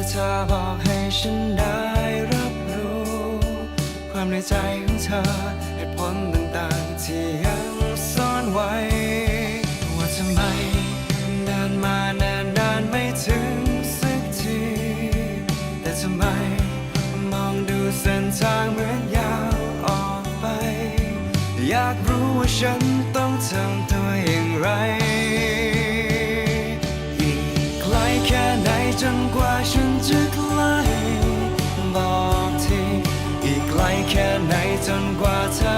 จะเธอบอกให้ฉันได้รับรู้ ความในใจของเธอเหตุผลต่างๆที่ยังซ่อนไว้ ว่าทำไมเดินมาแนานนานไม่ถึงสักที แต่ทำไมมองดูเส้นทางเหมือนยาวออกไป อยากรู้ว่าฉันต้องทำตัวอย่างไรอีกไกลแค่ไหนจนกว่าฉัน แค่ไหนจนกว่าเธอ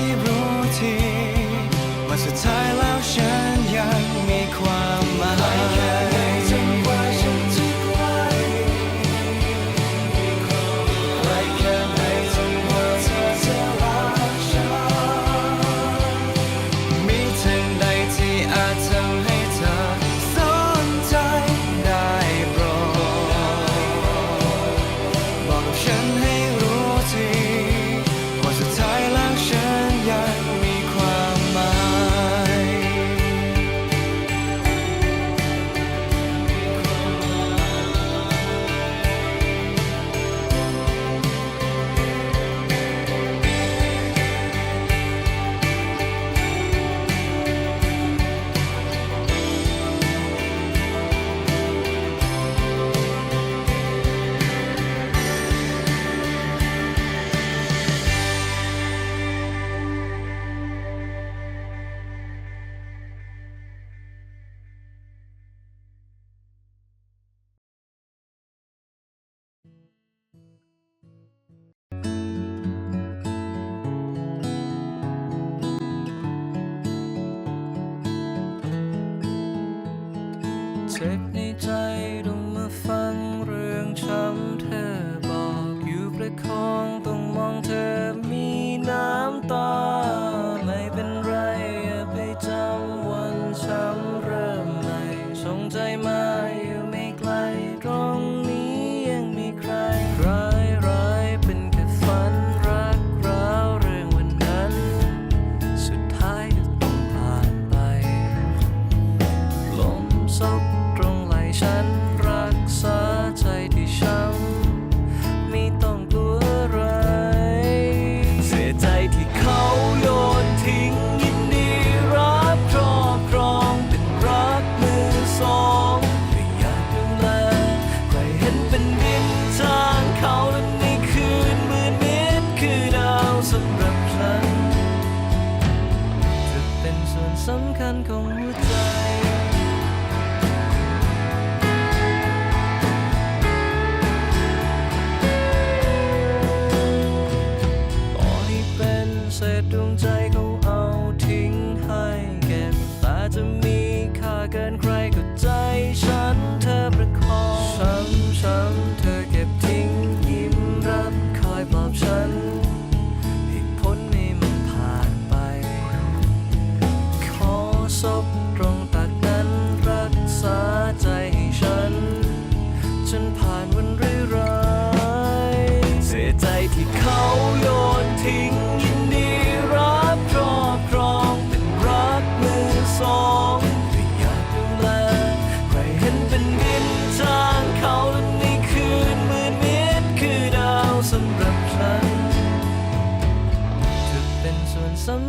เกินใครก็จะ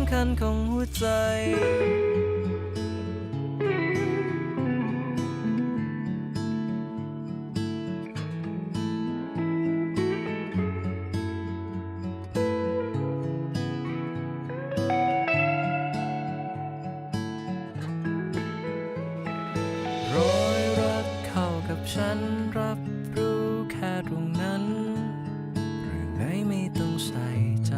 ำคัญของหัวใจรอยรักเข้ากับฉันรับรู้แค่ตรงนั้น เรื่องไหนไม่ต้องใส่ใจ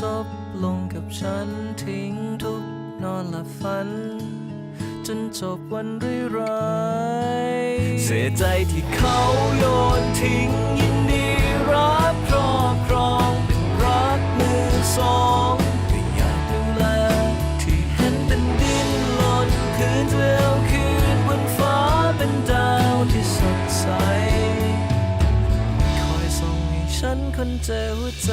ซบลงกับฉันทิ้งทุกนอนหลับฝัน จนจบวันร้ายๆเสียใจที่เขาโยนทิ้งยินดีรับครอบครองเป็นรักมือสองก็อยากดูแลที่เห็นเป็นดินหล่นคืนเดียวคืนบนฟ้าเป็นดาวที่สดใสคอยส่งให้ฉันคนเจอหัวใจ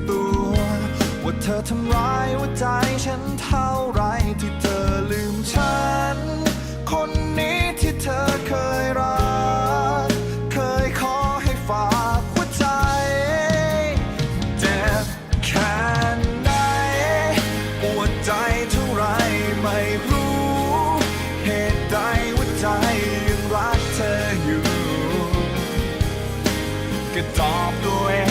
เธอทำร้ายหัวใจฉันเท่าไรที่เธอลืมฉัน คนนี้ที่เธอเคยรัก เคยขอให้ฝากหัวใจ เจ็บแค่ไหนปวดใจเท่าไรไม่รู้ เหตุใดหัวใจยังรักเธออยู่ ก็ตอบตัวเอง